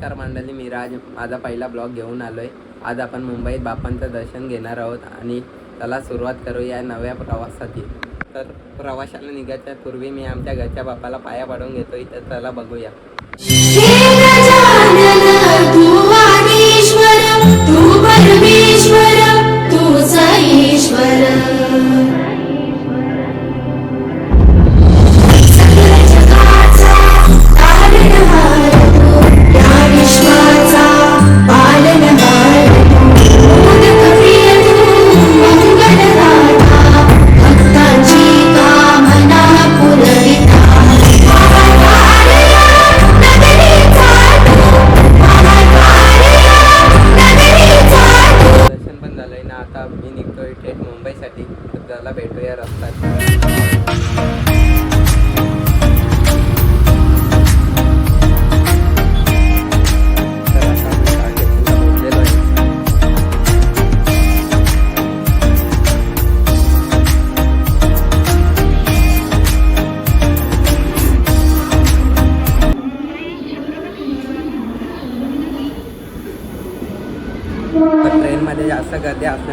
नमस्कार मंडळी मी राज. माझा पहिला ब्लॉग घेऊन आलो आहे आज आपण मुंबईत बापांचं दर्शन घेणार आहोत आणि त्याला सुरुवात करू या नव्या प्रवासाची. तर प्रवासाला निघायच्या पूर्वी मी आमच्या घरच्या बापाला पाया पाडून घेतो तर त्याला बघूया.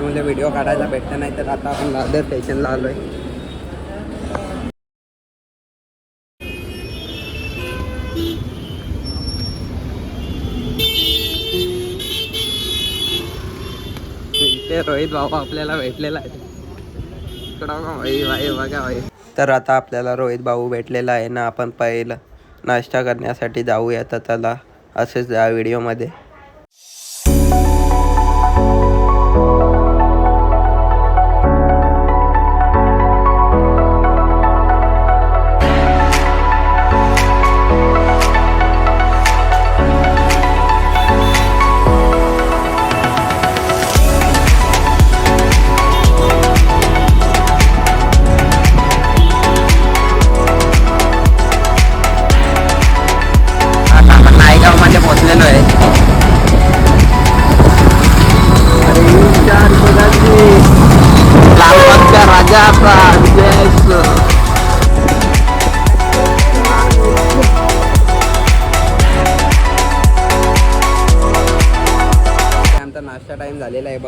गर्दी व्हिडिओ काढायला भेटलं नाही तर आता आपण दादर स्टेशनला आलो आहे इथे रोहित भाऊ आपल्याला भेटलेला आहे. इकडं बघा बघा भाई तर आता आपल्याला रोहित भाऊ भेटलेला आहे ना आपण पहिलं नाश्ता करण्यासाठी जाऊया तर त्याला असेच या व्हिडिओमध्ये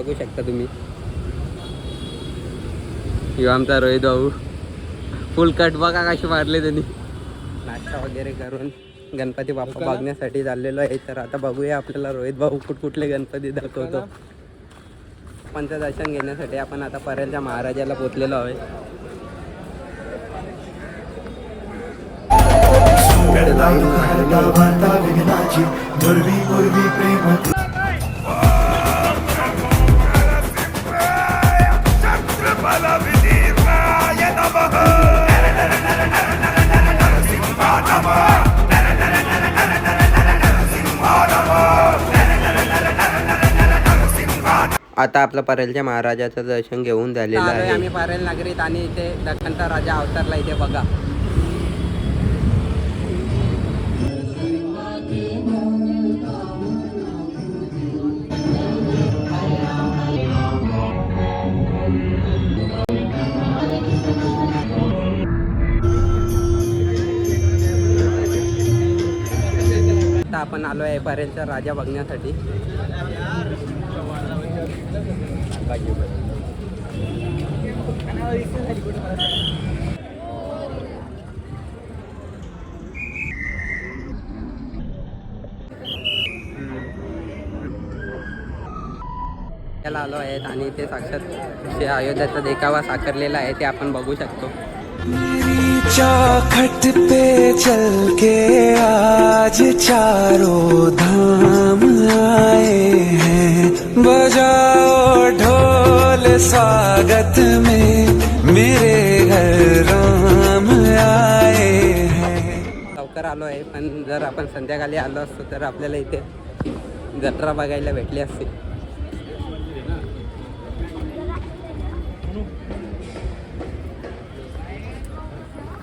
बघू शकता तुम्ही. ह्यो आमचा रोहित भाऊ. फुल कट बघा कशी मारले त्यांनी. नाश्ता वगैरे करून गणपती बाप्पा बघण्यासाठी चाललेलो आहे. तर आता बघूया आपल्याला रोहित भाऊ कुठकुठले गणपती दाखवतो. पंचदर्शन घेण्यासाठी आपण आता पर्यंतच्या महाराजाला पोचलेलो आहे. प्रेम आता आपलं परेलच्या महाराजाचं दर्शन घेऊन झालेलं आहे आम्ही परेल नगरीत आणि इथे दख्खनचा राजा अवतरला इथे बघा. आपण आलो आहे परेलचा राजा बघण्यासाठी. आलो आहेत आणि इथे साक्षात जे अयोध्याचा देखावा साकारलेला आहे ते आपण बघू शकतो. चौखट पे चल के आज चारों धाम स्वागत में मेरे घर राम आए लवकर आलो आहे पण जर आपण संध्याकाळी आलो असतो तर आपल्याला इथे जत्रा बघायला भेटली असती.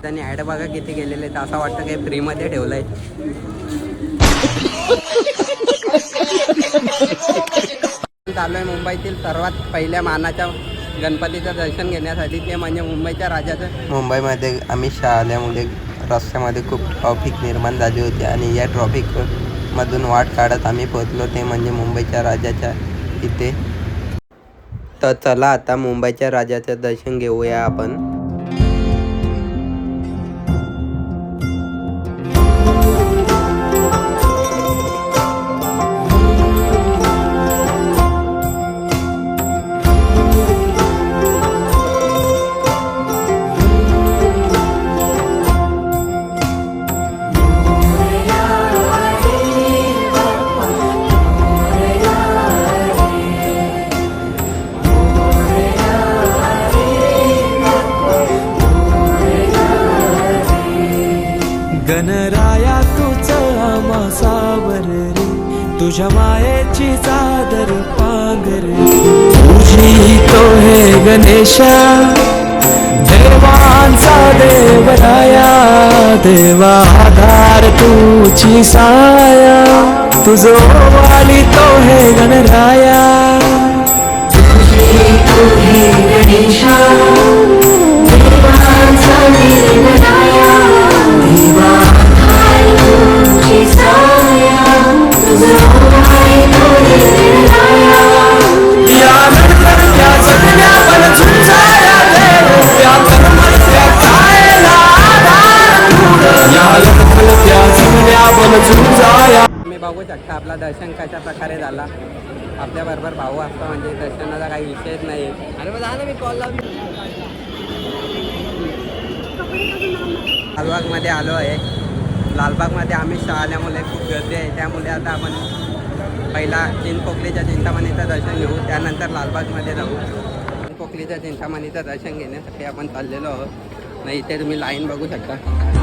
त्यांनी ॲड बघा किती गेलेले आहेत असं वाटतं काही फ्रीमध्ये ठेवलंय चालू आहे मुंबईतील सर्वात पहिल्या मानाच्या गणपतीचं दर्शन घेण्यासाठी ते म्हणजे मुंबईच्या राजाचं. मुंबईमध्ये अमित शहा आल्यामुळे रस्त्यामध्ये खूप ट्रॉफिक निर्माण झाली होती आणि या ट्रॉफिक मधून वाट काढत आम्ही पोहोचलो. ते म्हणजे मुंबईच्या राजाच्या इथे. तर चला आता मुंबईच्या राजाचं दर्शन घेऊया आपण. मायेची चादर पांघर तुझी तो हे गणेशा देवांचा देवराया देवा आधार तुझी साया तुझो वाली तो हे गणराया। या कशा प्रकारे झाला? आपल्याबरोबर भाऊ असतो म्हणजे दर्शनाचा काही विषयच नाही. अरे मग झालं मी कॉल लालबागमध्ये आलो आहे. लालबागमध्ये आम्ही आल्यामुळे खूप गर्दी आहे. त्यामुळे आता आपण पहिला चिंचपोकलीच्या चिंतामणीचं दर्शन घेऊ. त्यानंतर लालबागमध्ये जाऊ. चिंचपोकलीच्या चिंतामणीचं दर्शन घेण्यासाठी आपण चाललेलो आहोत. नाही इथे तुम्ही लाईन बघू शकता.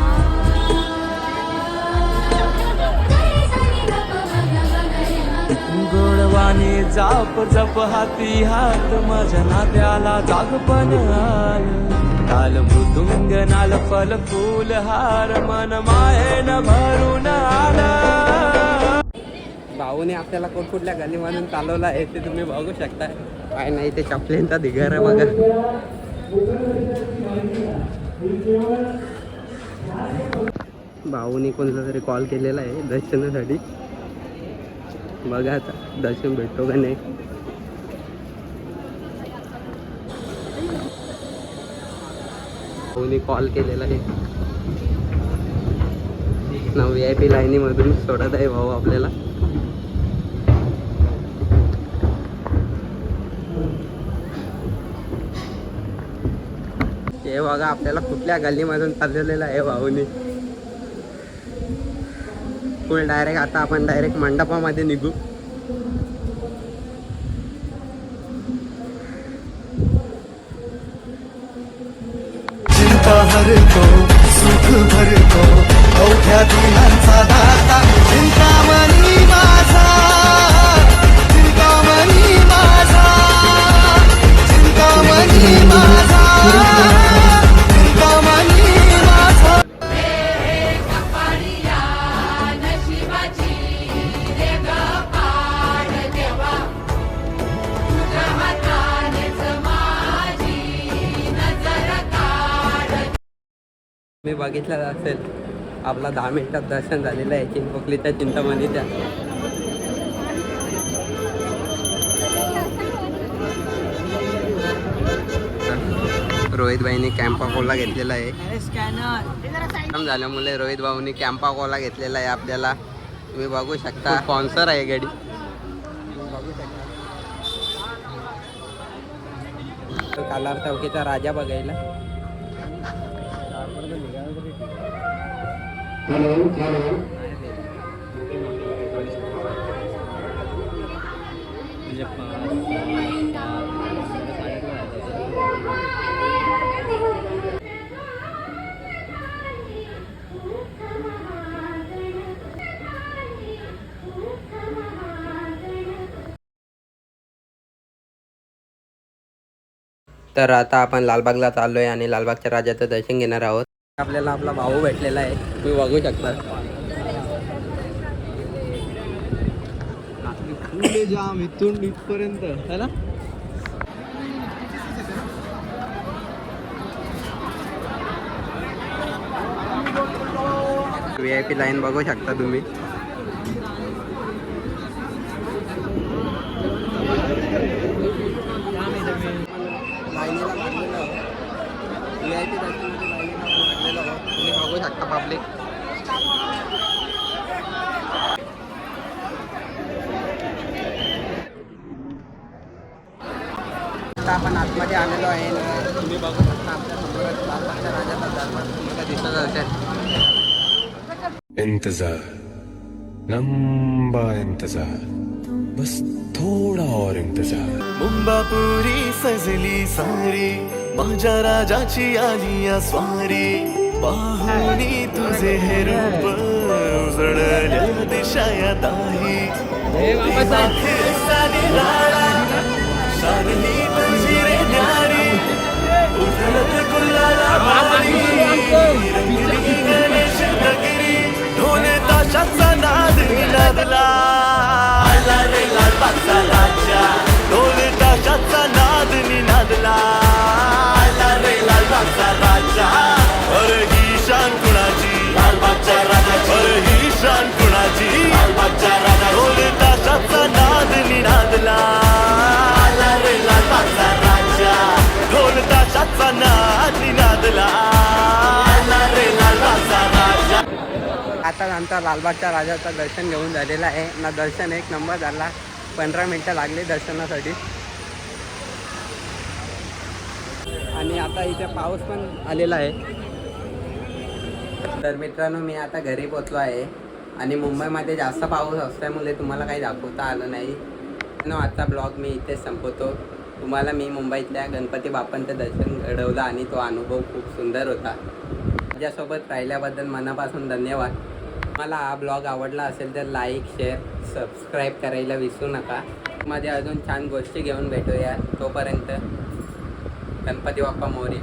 जाप जप हाती हात माझ्या नात्याला जागपण आय काल मृदुंग नाल फल फूल हार मन मायन भरून आला. भाऊने आपल्याला कुठल्या म्हणून चालवलं आहे ते तुम्ही बघू शकता काय नाही ते चपलेंचा दिघार आहे बघा. भाऊने कोणाला तरी कॉल केलेला आहे दर्शनासाठी. बघा आता. दर्शन भेटतो का नाही? कोणी कॉल केलेला आहे. ना व्ही आय पी लाईनीमधून सोडत आहे भाऊ आपल्याला. हे बघा आपल्याला कुठल्या गल्लीमधून चाललेलं आहे भाऊनी. फुल डायरेक्ट आता आपण डायरेक्ट मंडपामध्ये निघू. भरतो सुख भरतो. अवघ्या दिनांचा दाता चिंता मी बघितलं असेल. आपला दहा मिनिटात दर्शन झालेलं आहे चिंचपोकलीच्या चिंतामणीच्या रोहित भाईने कॅम्पा कोला घेतलेला आहे. झाल्यामुळे रोहित भाऊनी कॅम्पा कोला घेतलेला आहे आपल्याला. तुम्ही बघू शकता. स्पॉन्सर आहे गाडी. कालार चौकीचा राजा बघायला. तर आता आपण लालबागला चाललो आहे आणि लालबागच्या राजाचं दर्शन घेणार आहोत. आपल्याला आपला भाऊ भेटलेला आहे. तुम्ही बघू शकता. जाम इथून इथपर्यंत. है ना? व्ही आय पी लाईन बघू शकता तुम्ही. व्ही आय पी शकता पब्लिक आता आपण आतमध्ये आलेलो आहे आणि तुम्ही बघू शकता आपल्या समोरच लालबागच्या राजाचा तुम्हाला दिसत असेल इंतजार. लंबा इंतजार. बस थोड़ा और इंतजार. मुंबापुरी सजली सारी माझ्या राजाची आली या स्वारी. पाहुणी तुझे हे रूप उजळल्या दिशा या दाही सारी ही तुझी रे न्यारी उजळत गुलाला आता आमचा लालबागच्या राजाचं दर्शन घेऊन झालेलं आहे. ना दर्शन एक नंबर झाला. पंधरा मिनटं लागली दर्शनासाठी. आणि आता इथे पाऊस पण आलेला आहे. तर मित्रांनो मी आता घरी पोचलो आहे. आणि मुंबईमध्ये जास्त पाऊस असल्यामुळे तुम्हाला काही दाखवता आलं नाही. न आता ब्लॉग मी इथेच संपवतो. तुम्हाला मी मुंबईतल्या गणपती बाप्पांचं दर्शन घडवलं आणि तो अनुभव खूप सुंदर होता. माझ्यासोबत राहिल्याबद्दल मनापासून धन्यवाद. मला हा ब्लॉग आवडला असेल तर लाईक शेअर सबस्क्राईब करायला विसरू नका. मध्ये अजून छान गोष्टी घेऊन भेटूया. तोपर्यंत गणपती बाप्पा मोर्या.